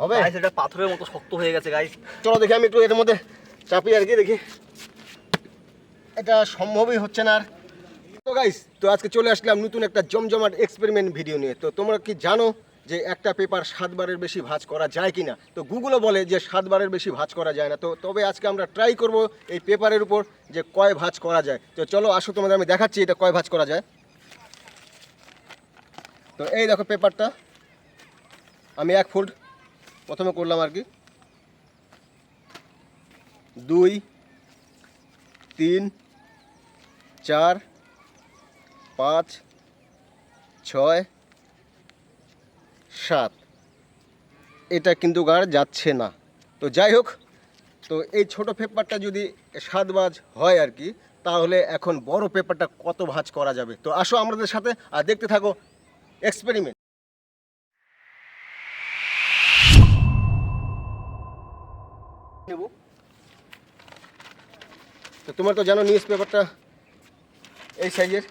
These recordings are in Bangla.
হবে? গাইস এটা পাথরের মতো শক্ত হয়ে গেছে গাইস চলো দেখি আমি একটু এর মধ্যে চাপি আর কি দেখি। এটা সম্ভবই হচ্ছে না আর। তো গাইস তো আজকে চলে আসলাম নতুন একটা জমজমাট এক্সপেরিমেন্ট ভিডিও নিয়ে। তো তোমরা কি জানো যে একটা পেপার সাতবারের বেশি ভাঁজ করা যায় কি না তো গুগলও বলে যে সাতবারের বেশি ভাঁজ করা যায় না। তো তবে আজকে আমরা ট্রাই করব এই পেপারের উপর যে কয় ভাঁজ করা যায়। তো চলো আসো তোমাদের আমি দেখাচ্ছি এটা কয় ভাঁজ করা যায়। তো এই দেখো পেপারটা আমি এক ফুট প্রথমে করলাম আর কি। দুই, তিন, চার, পাঁচ, ছয়, সাত। এটা কিন্তু গার যাচ্ছে না। তো যাই হোক, তো এই ছোট পেপারটা যদি সাত বাজ হয় আর কি, তাহলে এখন বড় পেপারটা কত ভাঁজ করা যাবে? তো আসো আমাদের সাথে আর দেখতে থাকো এক্সপেরিমেন্ট তো তোমার তো জানো নিউজ পেপারটা এই সাইজের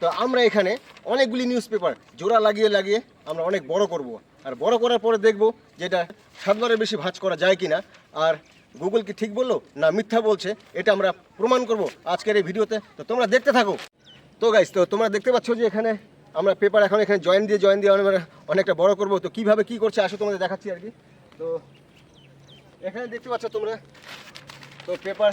তো আমরা এখানে অনেকগুলি নিউজ পেপার জোড়া লাগিয়ে লাগিয়ে আমরা অনেক বড় করব। আর বড় করার পরে দেখব যেটা সাতবারের বেশি ভাঁজ করা যায় কিনা। আর গুগল কি ঠিক বলল না মিথ্যা বলছে, এটা আমরা প্রমাণ করব আজকের এই ভিডিওতে। তো তোমরা দেখতে থাকো। তো গাইস তো তোমরা দেখতে পাচ্ছ যে এখানে আমরা পেপার এখন এখানে জয়েন দিয়ে জয়েন দিয়ে আমরা অনেকটা বড় করব। তো কীভাবে কি করছে আসো তোমাদের দেখাচ্ছি আর কি। তো এখানে দেখতে পাচ্ছ তোমরা। তো পেপার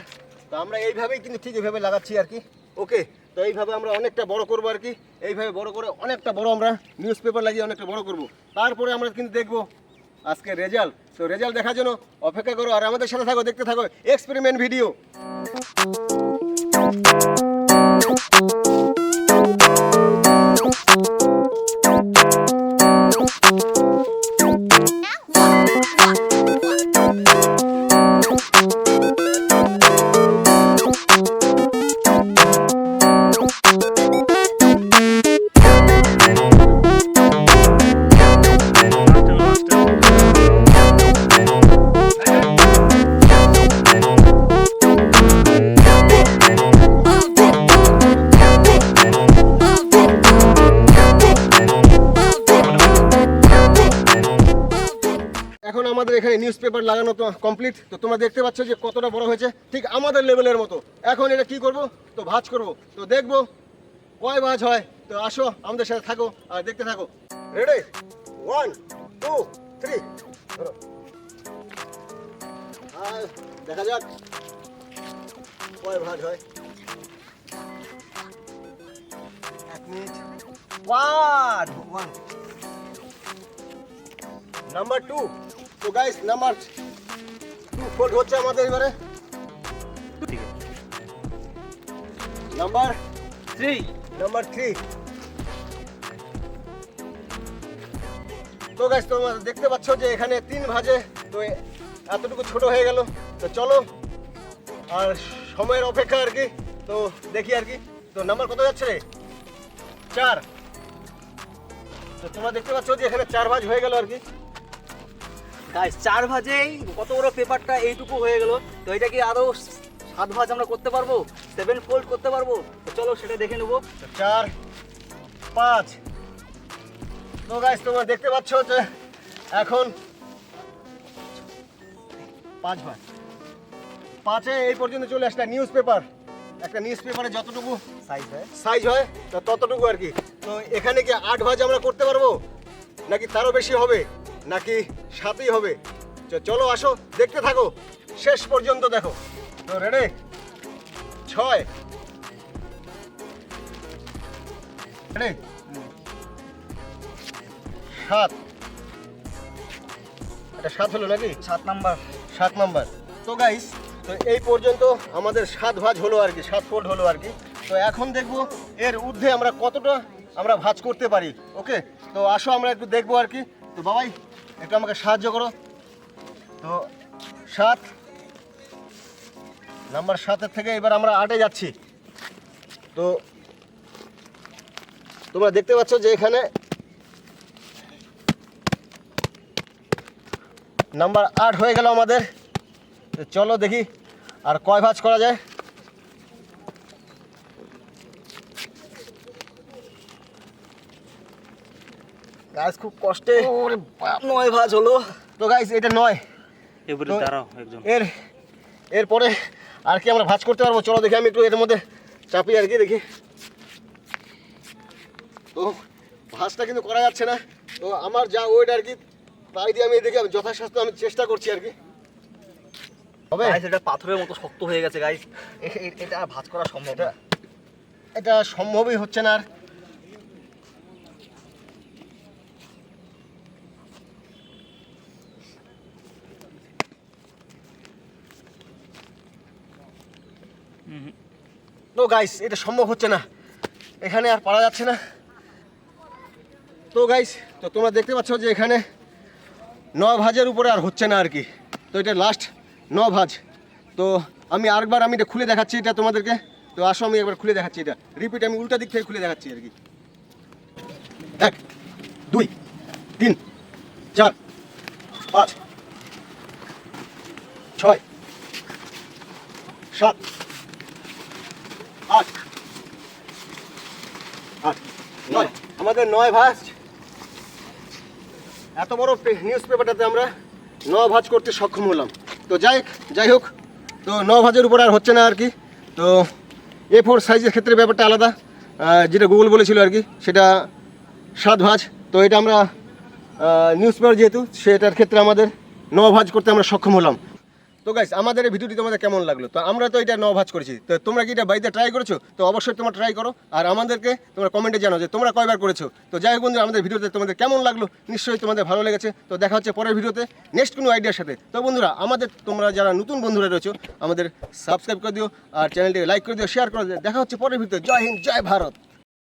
তো আমরা এইভাবেই কিন্তু ঠিক এইভাবে লাগাচ্ছি আর কি। ওকে তো এইভাবে আমরা অনেকটা বড় করব আর কি। এইভাবে বড় করে অনেকটা বড় আমরা নিউজ পেপার লাগিয়ে অনেকটা বড় করব। তারপরে আমরা কিন্তু দেখব আজকে রেজাল্ট তো রেজাল্ট দেখার জন্য অপেক্ষা করো আর আমাদের সাথে থাকো, দেখতে থাকো এক্সপেরিমেন্ট ভিডিও এখন আমাদের এখানে নিউজ পেপার লাগানো কমপ্লিট তো তোমরা দেখতে পাচ্ছ যে কতটা বড় হয়েছে। ঠিক আমাদের লেভেলের মতো। এখন এটা কি করব? তো ভাজ করব। তো দেখব কয় ভাজ হয়। তো আসো, আমাদের সাথে থাকো আর দেখতে থাকো। রেডি ওয়ান টু থ্রি আর দেখা যাক কয় ভাঁজ হয়। এক minute. One one number two তো গাইস নাম্বার টু ফোল্ড হচ্ছে আমাদের এবারে। নাম্বার থ্রি নাম্বার থ্রি তো গাইস তোমরা দেখতে পাচ্ছ যে এখানে তিন ভাজে তো এতটুকু ছোট হয়ে গেল। তো চলো, আর সময়ের অপেক্ষা আর কি, তো দেখি আর কি। তো নাম্বার কত যাচ্ছে রে? চার। তো তোমরা দেখতে পাচ্ছ যে এখানে চার ভাজ হয়ে গেল আর কি। গাইস চার ভাজেই কত বড় পেপারটা এইটুকু হয়ে গেল। তো এটা কি আরও সাত ভাজ আমরা করতে পারব? সেভেন ফোল্ড করতে পারব? তো চলো সেটা দেখে নেব। চার পাঁচ। তো গাইস তোমরা দেখতে পাচ্ছ যে এখন পাঁচ ভাগ পাঁচে এই পর্যন্ত চলে আসলে নিউজ পেপার একটা নিউজ পেপারে যতটুকু সাইজ হয়। সাইজ হয় তো ততটুকু আর কি। তো এখানে কি আট ভাজ আমরা করতে পারব? নাকি তারও বেশি হবে? নাকি সাতই হবে? চলো আসো দেখতে থাকো। শেষ পর্যন্ত দেখো। তো রেডি ছয়। রেডি সাত। এটা সাত হলো নাকি? সাত নাম্বার। সাত নাম্বার। তো গাইস তো এই পর্যন্ত আমাদের সাত ভাজ হলো আর কি সাত ফোল্ড হলো আর কি। তো এখন দেখব এর ঊর্ধ্বে আমরা কতটা আমরা ভাজ করতে পারি ওকে তো আসো আমরা একটু দেখব আর কি। তো বাবাই একটু আমাকে সাহায্য করো। তো সাত, নাম্বার সাতের থেকে এবার আমরা আটে যাচ্ছি। তো তোমরা দেখতে পাচ্ছ যে এখানে নাম্বার আট হয়ে গেল আমাদের। চলো দেখি আর কয় ভাজ করা যায়। গাছ খুব কষ্টে নয় ভাজ হলো। তো গাইস এটা নয়। এবারে দাঁড়াও একজন। এর এরপরে আর কি আমরা ভাজ করতে পারব? চলো দেখি আমি একটু এর মধ্যে চাপি আর কি দেখি। তো ভাজটা কিন্তু করা যাচ্ছে না। তো আমার যা ওয়েট আর কি তাই দিয়ে আমি এদিকে যথাসাধ্য আমি চেষ্টা করছি আর কি। হবে এটা পাথরের মতো শক্ত হয়ে গেছে গাইস এটা ভাঁজ করা সম্ভব এটা সম্ভবই হচ্ছে না আর। তো গাইস এটা সম্ভব হচ্ছে না। এখানে আর পারা যাচ্ছে না। তো গাইস তো তোমরা দেখতে পাচ্ছ যে এখানে ন ভাজের উপরে আর হচ্ছে না আর কি। তো এটা লাস্ট ন ভাজ তো আমি আরেকবার আমি এটা খুলে দেখাচ্ছি এটা তোমাদেরকে। তো আসো, আমি একবার খুলে দেখাচ্ছি এটা। রিপিট আমি উল্টা দিক থেকে খুলে দেখাচ্ছি আর কি। এক, দুই, তিন, চার, পাঁচ, ছয়, সাত আট। আট। নয়। আমাদের নয় ভাজ। এত বড় নিউজ পেপারটাতে আমরা ন ভাজ করতে সক্ষম হলাম। তো যাই যাই হোক, তো ন ভাজের উপর আর হচ্ছে না আর কি। তো এ ফোর সাইজের ক্ষেত্রে ব্যাপারটা আলাদা। যেটা গুগল বলেছিল আর কি, সেটা সাত ভাজ। তো এটা আমরা নিউজ পেপার যেহেতু, সেটার ক্ষেত্রে আমাদের ন ভাজ করতে আমরা সক্ষম হলাম। তো গাইস আমাদের এই ভিডিওটি তোমাদের কেমন লাগল? তো আমরা তো এটা ন ভাজ করেছি। তো তোমরা কি এটা বাড়িতে ট্রাই করেছ? তো অবশ্যই তোমরা ট্রাই করো। আর আমাদেরকে তোমরা কমেন্টে জানাও যে তোমরা কয়বার করেছ? তো যাই হোক বন্ধু আমাদের ভিডিওতে তোমাদের কেমন লাগল? নিশ্চয়ই তোমাদের ভালো লেগেছে। তো দেখা হচ্ছে পরের ভিডিওতে নেক্সট কোনো আইডিয়ার সাথে। তো বন্ধুরা, আমাদের তোমরা যারা নতুন বন্ধুরা রয়েছো, আমাদের সাবস্ক্রাইব করে দিও, আর চ্যানেলটিকে লাইক করে দিও শেয়ার করে দিও। দেখা হচ্ছে পরের ভিডিওতে। জয় হিন্দ, জয় ভারত।